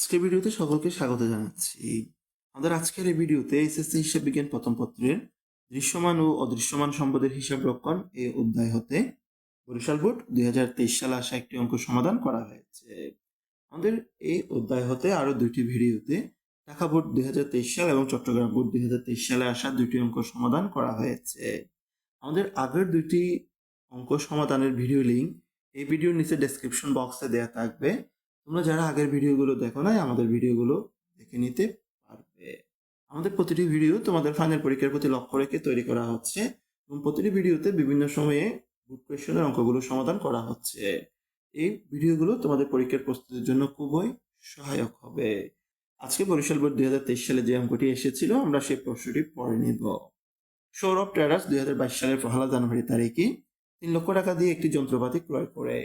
আজকের ভিডিওতে সকলকে স্বাগত জানাচ্ছি। আমাদের আজকের এই ভিডিওতে এসএসসি হিসাব বিজ্ঞান প্রথম পত্রের দৃশ্যমান ও অদৃশ্যমান সম্পদের হিসাব রক্ষণ এই অধ্যায় হতে বরিশাল বোর্ড দুই হাজার সালে আসা একটি অঙ্ক সমাধান করা হয়েছে। আমাদের এই অধ্যায় হতে আরও দুইটি ভিডিওতে ঢাকা বোর্ড দুই হাজার তেইশ সাল এবং চট্টগ্রাম বোর্ড দুই হাজার তেইশ সালে আসা দুইটি অঙ্ক সমাধান করা হয়েছে। আমাদের আগের দুইটি অঙ্ক সমাধানের ভিডিও লিঙ্ক এই ভিডিওর নিচে ডেসক্রিপশন বক্সে দেওয়া থাকবে। তোমরা যারা আগের ভিডিওগুলো দেখো নাই, আমাদের ভিডিওগুলো দেখে নিতে পারবে। আমাদের প্রতিটি ভিডিও তোমাদের ফাইনাল পরীক্ষার প্রতি লক্ষ্য রেখে তৈরি করা হচ্ছে এবং প্রতিটি ভিডিওতে বিভিন্ন সময়ে গুড কোয়েশনের অঙ্কগুলো সমাধান করা হচ্ছে। এই ভিডিওগুলো তোমাদের পরীক্ষার প্রস্তুতির জন্য খুবই সহায়ক হবে। আজকে বরিশাল বোর্ড দুই হাজার তেইশ সালে যে অঙ্কটি এসেছিল, আমরা সেই প্রশ্নটি পড়ে নিব। সৌরভ ট্রেডার্স দুই হাজার বাইশ সালের পহেলা জানুয়ারি তারিখে তিন লক্ষ টাকা দিয়ে একটি যন্ত্রপাতি ক্রয় করে।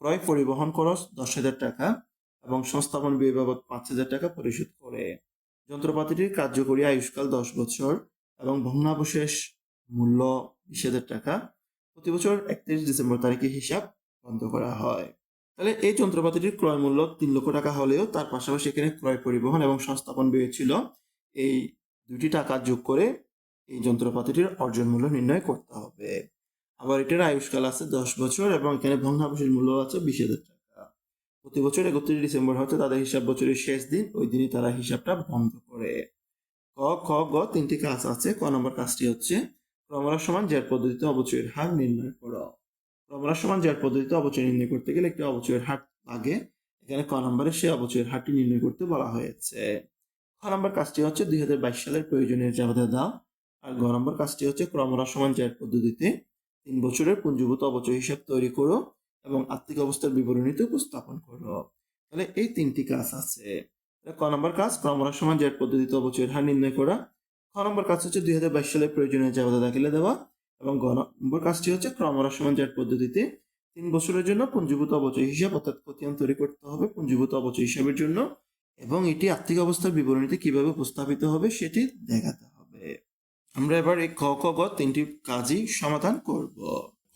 ক্রয় পরিবহন খরচ দশ হাজার টাকা এবং সংস্থাপন ব্যয় বাবদ পাঁচ হাজার টাকা পরিশোধ করে। যন্ত্রপাতিটির কার্যকরী আয়ুষ্কাল দশ বছর এবং ভগ্নাবশেষ মূল্য বিশ হাজার টাকা। প্রতি বছর একত্রিশ ডিসেম্বর তারিখে হিসাব বন্ধ করা হয়। তাহলে এই যন্ত্রপাতিটির ক্রয় মূল্য তিন লক্ষ টাকা হলেও তার পাশাপাশি এখানে ক্রয় পরিবহন এবং সংস্থাপন ব্যয় ছিল। এই দুটি টাকা যোগ করে এই যন্ত্রপাতিটির অর্জন মূল্য নির্ণয় করতে হবে। আবার এটার আয়ুষ্কাল আছে দশ বছর এবং এখানে ভগ্নাবশেষ মূল্য আছে বিশ হাজার টাকা। প্রতি বছর একত্রিশ ডিসেম্বর হচ্ছে তাদের হিসাব বছরের শেষ দিন, ওই দিনই তারা হিসাবটা বন্ধ করে। ক, খ, গ তিনটি কাজ আছে। ক নম্বর কাজটি হচ্ছে ক্রমরাস সমান জের পদ্ধতিতে অবচয়ের হার নির্ণয় করো। ক্রমরাস সমান জের পদ্ধতিতে অবচয় নির্ণয় করতে গেলে একটি অবচয়ের হার লাগে। এখানে ক নম্বরে সে অবচয়ের হারটি নির্ণয় করতে বলা হয়েছে। খ নম্বর কাজটি হচ্ছে দুই হাজার বাইশ সালের প্রয়োজনীয় জাবেদা দাও। আর গ নম্বর কাজটি হচ্ছে ক্রমরাস সমান জের পদ্ধতিতে তিন বছরের পুঞ্জীভূত অবচয় হিসাব তৈরি করো এবং আর্থিক অবস্থার বিবরণীতে উপস্থাপন করো। তাহলে এই তিনটি কাজ আছে। ক নম্বর কাজ? ক্রমরাস সমান জের পদ্ধতিতে অবচয়ের হার নির্ণয় করা। খ নম্বর কাজ হচ্ছে দুই হাজার বাইশ সালের প্রয়োজনীয় জাবেদা দাখিলে দেওয়া এবং গ নম্বর কাজটি হচ্ছে ক্রমরাস সমান জের পদ্ধতিতে তিন বছরের জন্য পুঞ্জীভূত অবচয় হিসাব অর্থাৎ খতিয়ান তৈরি করতে হবে পুঞ্জীভূত অবচয় হিসাবের জন্য এবং এটি আর্থিক অবস্থার বিবরণীতে কীভাবে উপস্থাপিত হবে সেটি দেখাতে আমরা এবার এই ক ক গ তিনটি কাজই সমাধান করব।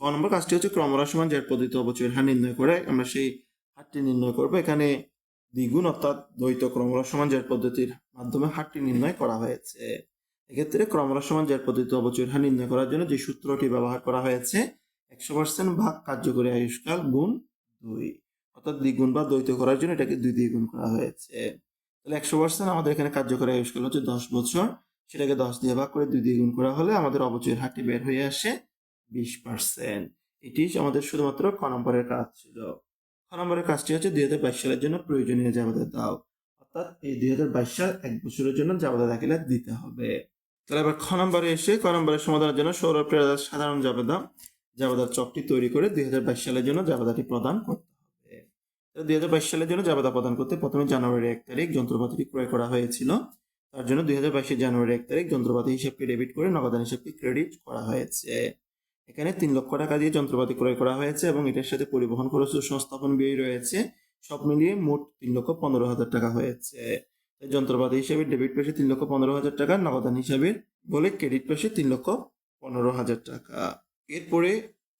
ক নম্বর কাজটি হচ্ছে ক্রমরাস সমান জের পদ্ধতিতে অবচয়ের হার নির্ণয় করে। আমরা সেই হারটি নির্ণয় করব। এখানে দ্বিগুণ অর্থাৎ দ্বৈত ক্রমরাস সমান জের পদ্ধতির মাধ্যমে হারটি নির্ণয় করা হয়েছে। এক্ষেত্রে ক্রমরাস সমান জের পদ্ধতিতে অবচয়ের হার নির্ণয় করার জন্য যে সূত্রটি ব্যবহার করা হয়েছে, একশো পার্সেন্ট ভাগ কার্যকরী আয়ুষ্কাল গুণ দুই, অর্থাৎ দ্বিগুণ বা দ্বৈত করার জন্য এটাকে দুই দিয়ে গুণ করা হয়েছে। তাহলে একশো পার্সেন্ট আমাদের এখানে কার্যকরী আয়ুষ্কাল হচ্ছে দশ বছর। সেটাকে দশ দিয়ে ভাগ করে দুই দিয়ে গুণ করা হলে আমাদের অবচয়ের হারটি বের হয়ে আসে বিশ পার্সেন্ট এটি আমাদের শুধুমাত্র ক নম্বরের কাজ ছিল। খ নম্বরের কাজটি হচ্ছে দুই হাজার বাইশ সালের জন্য প্রয়োজনীয় জাবেদা দাও। অর্থাৎ এই দুই হাজার বাইশ সাল এক বছরের জন্য জাবেদা দাখিলা দিতে হবে। তাহলে আবার খ নম্বরে এসে ক নম্বরের সমাধানের জন্য সৌরভ প্রেরদার সাধারণ জাবেদা, জাবেদার চকটি তৈরি করে দুই হাজার বাইশ সালের জন্য জাবেদাটি প্রদান করতে হবে। দুই হাজার বাইশ সালের জন্য জাবেদা প্রদান করতে প্রথমে জানুয়ারি এক তারিখ যন্ত্রপাতিটি ক্রয় করা হয়েছিল। তার জন্য দুই হাজার জানুয়ারি এক তারিখ যন্ত্রপাতি হিসাবকে ডেবিট করে নগদান হিসাবকে ক্রেডিট করা হয়েছে। এখানে তিন লক্ষ টাকা দিয়ে যন্ত্রপাতি ক্রয় করা হয়েছে এবং এটার সাথে পরিবহন খরচ ও সংস্থাপন ব্যয় রয়েছে। সব মিলিয়ে মোট তিন লক্ষ পনেরো হাজার টাকা হয়েছে। যন্ত্রপাতি হিসাবে ডেবিট পাশে তিন লক্ষ পনেরো হাজার টাকা, নগদান হিসাবে বলে ক্রেডিট পেশে তিন লক্ষ পনেরো হাজার টাকা। এরপরে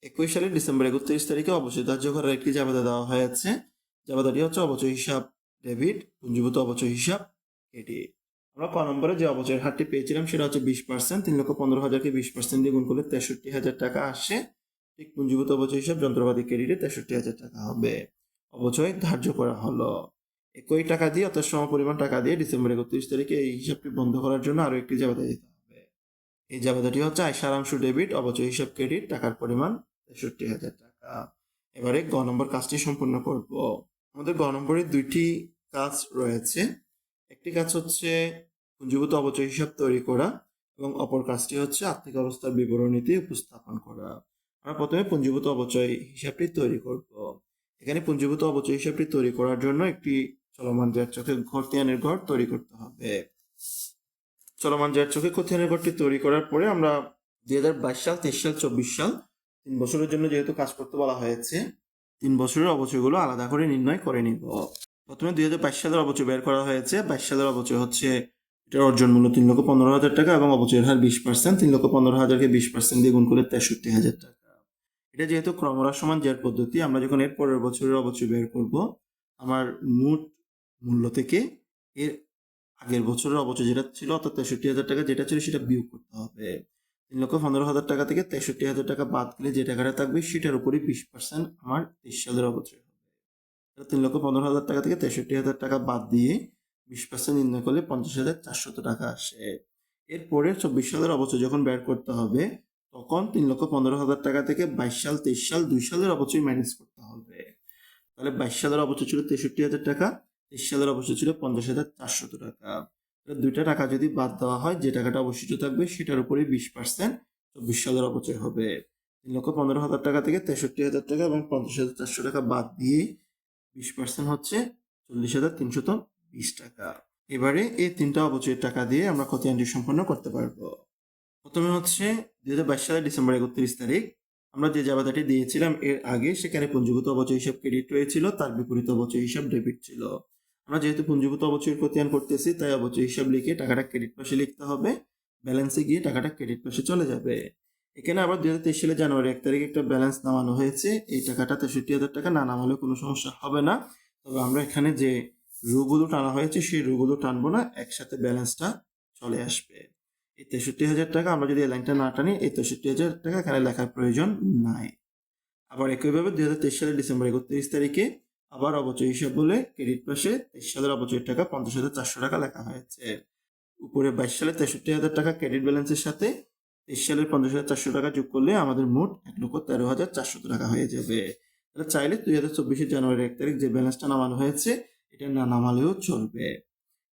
একুশ সালের ডিসেম্বর একত্রিশ তারিখে অবশ্যই ধার্য করার একটি জাবেদা দেওয়া হয়েছে। জাবেদাটি হচ্ছে অবচয় হিসাব ডেবিট পুঞ্জীভূত অবচয় হিসাব ক্রেডিট আমরা ক নম্বরে যে অবচয়ের হারটি পেয়েছিলাম সেটা হচ্ছে বিশ পার্সেন্ট তিন লক্ষ পনেরো হাজারকে বিশ পার্সেন্ট দিয়ে গুণ করলে তেষট্টি হাজার টাকা আসে। ঠিক পুঞ্জীভূত অবচয় হিসাব যন্ত্রপাতি ক্রেডিটে তেষট্টি হাজার টাকা হবে। অবচয় ধার্য করা হলো। একই টাকা দিয়ে অর্থাৎ সম পরিমাণ টাকা দিয়ে ডিসেম্বর একত্রিশ তারিখে এই হিসাবটি বন্ধ করার জন্য আরও একটি জাবেদা দিতে হবে। এই জাবেদাটি হচ্ছে আয় সারাংশ ডেবিট, অবচয় হিসাব ক্রেডিট, টাকার পরিমাণ তেষট্টি হাজার টাকা। এবারে গ নম্বর কাজটি সম্পূর্ণ করব। আমাদের গ নম্বরের দুইটি কাজ রয়েছে। একটি কাজ হচ্ছে পুঞ্জীভূত অবচয় হিসাব তৈরি করা এবং অপর কাজটি হচ্ছে আর্থিক অবস্থার বিবরণীতে উপস্থাপন করা। আমরা প্রথমে পুঞ্জীভূত অবচয় হিসাবটি তৈরি করব। এখানে পুঞ্জীভূত অবচয় হিসাবটি তৈরি করার জন্য একটি চলমান জের চোখে খতিয়ানের ঘর তৈরি করতে হবে। চলমান জের চোখে খতিয়ানের ঘরটি তৈরি করার পরে আমরা দুই হাজার বাইশ সাল, তেইশ সাল, চব্বিশ সাল তিন বছরের জন্য যেহেতু কাজ করতে বলা হয়েছে, তিন বছরের অবচয়গুলো আলাদা করে নির্ণয় করে নিব। প্রথমে দুই হাজার বাইশ সালের অবচয় বের করা হয়েছে। বাইশ সালের অবচয় হচ্ছে, এটার অর্জন মূল্য তিন লক্ষ পনেরো হাজার টাকা এবং অবচয়ের হার বিশ পার্সেন্ট। তিন লক্ষ পনেরো হাজারকে বিশ পার্সেন্ট দিয়ে গুণ করে তেষট্টি হাজার টাকা। এটা যেহেতু ক্রমরাস সমান জের পদ্ধতি, আমরা যখন এর পরের বছরের অবচয় বের করব, আমার মোট মূল্য থেকে এর আগের বছরের অবচয় যেটা ছিল অর্থাৎ তেষট্টি হাজার টাকা যেটা ছিল সেটা বিয়োগ করতে হবে। তিন লক্ষ পনেরো হাজার টাকা থেকে তেষট্টি হাজার টাকা বাদ গেলে যে টাকাটা থাকবে সেটার উপরে বিশ পার্সেন্ট আমার তেইশ সালের অবচয় তিন লক্ষ পনেরো হাজার টাকা থেকে তেষট্টি হাজার টাকা বাদ দিয়ে বিশ পার্সেন্ট নির্ণয় করলে পঞ্চাশ হাজার চারশত টাকা আসে। এরপরে চব্বিশ সালের অবচয় যখন বের করতে হবে, তখন তিন লক্ষ পনেরো হাজার টাকা থেকে বাইশ সাল, তেইশ সাল, দুই সালের অবচয় ম্যানেজ করতে হবে। তাহলে বাইশ সালের অবচয় ছিল তেষট্টি হাজার টাকা, তেইশ সালের অবচয় ছিল পঞ্চাশ হাজার চারশত টাকা। দুইটা টাকা যদি বাদ দেওয়া হয়, যে টাকাটা অবশিষ্ট থাকবে, সেটার উপরে বিশ পার্সেন্ট চব্বিশ সালের অপচয় হবে। তিন লক্ষ পনেরো হাজার টাকা থেকে তেষট্টি হাজার টাকা এবং পঞ্চাশ হাজার চারশো টাকা বাদ দিয়ে বিশ পার্সেন্ট হচ্ছে চল্লিশ হাজার তিনশত বিশ টাকা। এবারে এই তিনটা অবচয়ের টাকা দিয়ে আমরা খতিয়ানটি সম্পন্ন করতে পারব। প্রথমে হচ্ছে দুই হাজার বাইশ সালের ডিসেম্বর একত্রিশ তারিখ। আমরা যে জাবাদাটি দিয়েছিলাম এর আগে সেখানে পুঞ্জীভূত অবচয় হিসাব ক্রেডিট রয়েছিল, তার বিপরীত অবচয় হিসাব ডেবিট ছিল। আমরা যেহেতু পুঞ্জীভূত অবচয়ের খতিয়ান করতেছি, তাই অবচয় হিসাব লিখে টাকাটা ক্রেডিট পাশে লিখতে হবে। ব্যালেন্সে গিয়ে টাকাটা ক্রেডিট পাশে চলে যাবে। এখানে আবার দুই হাজার তেইশ সালে জানুয়ারি এক তারিখে একটা ব্যালেন্স নামানো হয়েছে। এই টাকাটা তেষট্টি হাজার টাকা না নামালে কোনো সমস্যা হবে না। তবে আমরা এখানে যে রুগুলো টানা হয়েছে, সেই রুগুলো টানবো না, একসাথে ব্যালেন্সটা চলে আসবে। এই তেষট্টি হাজার টাকা আমরা যদি লাইনটা না টানি, এই তেষট্টি হাজার টাকা এখানে লেখার প্রয়োজন নাই। আবার একইভাবে দুই হাজার তেইশ সালের ডিসেম্বর একত্রিশ তারিখে আবার অবচয় হিসাব বলে ক্রেডিট পাশে তেইশ সালের অবচয়ের টাকা পঞ্চাশ হাজার চারশো টাকা লেখা হয়েছে। উপরে বাইশ সালে তেষট্টি হাজার টাকা ক্রেডিট ব্যালেন্সের সাথে তেইশ সালের পঞ্চাশ হাজার চারশো টাকা যোগ করলে আমাদের মোট এক লক্ষ তেরো হাজার চারশো টাকা হয়ে যাবে। তাহলে চাইলে দুই হাজার চব্বিশে জানুয়ারি এক তারিখ যে ব্যালেন্সটা নামানো হয়েছে, এটা না নামালেও চলবে।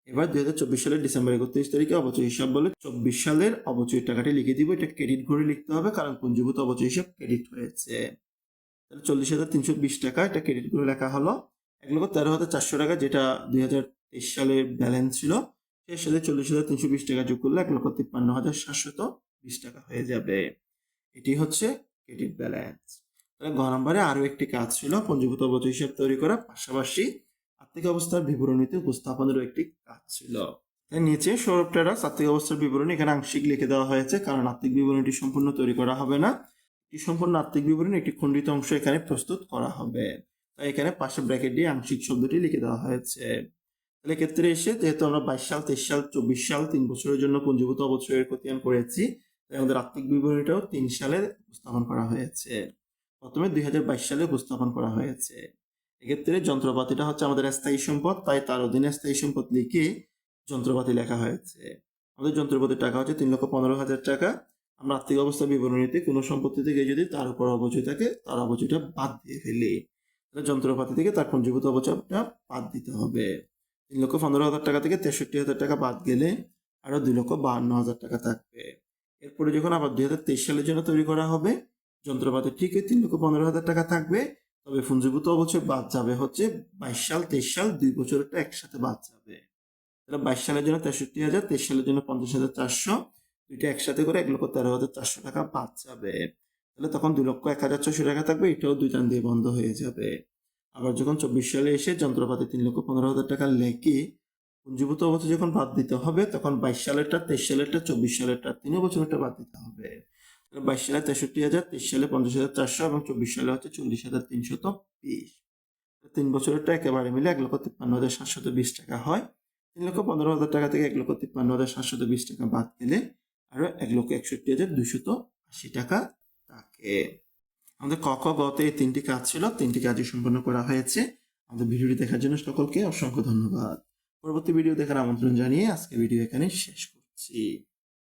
এবার দুই হাজার চব্বিশ সালের ডিসেম্বর একত্রিশ তারিখে অবচয় হিসাব বলে চব্বিশ সালের অবচয় টাকাটি লিখে দিব। এটা ক্রেডিট করে লিখতে হবে, কারণ পুঞ্জীভূত অবচয় হিসাব ক্রেডিট হয়েছে। তাহলে চল্লিশ হাজার তিনশো বিশ টাকা এটা ক্রেডিট করে লেখা হলো। এক লক্ষ তেরো হাজার চারশো টাকা যেটা দুই হাজার তেইশ সালের ব্যালেন্স ছিল এর সাথে চল্লিশ হাজার তিনশো বিশ টাকা যোগ করলে এক লক্ষ তিপ্পান্ন হাজার সাতশত বিশ টাকা হয়ে যাবে। এটি হচ্ছে ক্রেডিট ব্যালেন্স। তাহলে ঘ নম্বরে আরও একটি কাজ ছিল, পঞ্জীভূত অবচয় হিসাব তৈরি করা। পাশাপাশি আর্থিক অবস্থার বিবরণীতে উপস্থাপনেরও একটি কাজ ছিল। নিচে সৌরভ ট্রেডার্স আর্থিক অবস্থার বিবরণী এখানে আংশিক লিখে দেওয়া হয়েছে, কারণ আর্থিক বিবরণীটি সম্পূর্ণ তৈরি করা হবে না। একটি সম্পূর্ণ আর্থিক বিবরণী, একটি খণ্ডিত অংশ এখানে প্রস্তুত করা হবে। তাই এখানে পাশে ব্র্যাকেট দিয়ে আংশিক শব্দটি লিখে দেওয়া হয়েছে। তাহলে ক্ষেত্রে এসে যেহেতু আমরা বাইশ সাল, তেইশ সাল, চব্বিশ সাল, তিন বছরের জন্য পুঞ্জীভূত অবচয়ের খতিয়ান করেছি তাই আমাদের আর্থিক বিবরণীটাও তিন সালে উপস্থাপন করা হয়েছে। প্রথমে দুই হাজার বাইশ সালে উপস্থাপন করা হয়েছে। এক্ষেত্রে যন্ত্রপাতিটা হচ্ছে আমাদের স্থায়ী সম্পদ, তাই তার অধীনে স্থায়ী সম্পদ লিখে যন্ত্রপাতি লেখা হয়েছে। আমাদের যন্ত্রপাতির টাকা হচ্ছে তিন লক্ষ পনেরো হাজার টাকা। আমরা আর্থিক অবস্থা বিবরণীতে কোনো সম্পত্তি থেকে যদি তার উপর অবচয় থাকে, তার অবচয়টা বাদ দিয়ে ফেলি। তাহলে যন্ত্রপাতি থেকে তার পঞ্জীভূত অবচয়টা বাদ দিতে হবে। তিন লক্ষ পনেরো হাজার টাকা থেকে তেষট্টি হাজার টাকা বাদ গেলে আরও দুই লক্ষ বাহান্ন হাজার টাকা থাকবে। এরপরে যখন আবার দুই হাজার তেইশ সালের জন্য তৈরি করা হবে, যন্ত্রপাতি ঠিকই তিন লক্ষ পনেরো হাজার টাকা থাকবে। তবে পুঞ্জীভূত অবচয় বাদ যাবে, হচ্ছে বাইশ সাল, তেইশ সাল, দুই বছরটা একসাথে বাদ যাবে। তাহলে বাইশ সালের জন্য তেষট্টি হাজার, তেইশ সালের জন্য পঞ্চাশ হাজার চারশো, দুইটা একসাথে করে এক লক্ষ তেরো হাজার চারশো টাকা বাদ যাবে। তাহলে তখন দুই লক্ষ এক হাজার ছশো টাকা থাকবে, এটাও দুই টান দিয়ে বন্ধ হয়ে যাবে। আবার যখন চব্বিশ সালে এসে যন্ত্রপাতি তিন লক্ষ পনেরো হাজার টাকা লেখে পুঞ্জীভূত অবস্থা যখন বাদ দিতে হবে, তখন বাইশ সালেরটা, তেইশ সালেরটা, চব্বিশ সালেরটা তিন বছরেরটা বাদ দিতে হবে। বাইশ সালে তেষট্টি হাজার, তেইশ সালে পঞ্চাশ হাজার চারশো এবং চব্বিশ সালে হচ্ছে চল্লিশ হাজার তিনশত বিশ। তিন বছরেরটা একেবারে মিলে এক লক্ষ তিপ্পান্ন হাজার সাতশত বিশ টাকা হয়। তিন লক্ষ পনেরো হাজার টাকা থেকে এক লক্ষ তিপ্পান্ন হাজার সাতশত বিশ টাকা বাদ দিলে আরও এক লক্ষ একষট্টি হাজার দুশত আশি টাকা থাকে। আমাদের ক, খ গতে এই তিনটি কাজ ছিল। তিনটি কাজই সম্পন্ন করা হয়েছে। আমাদের ভিডিওটি দেখার জন্য সকলকে অসংখ্য ধন্যবাদ। পরবর্তী ভিডিও দেখার আমন্ত্রণ জানিয়ে আজকে ভিডিও এখানে শেষ করছি।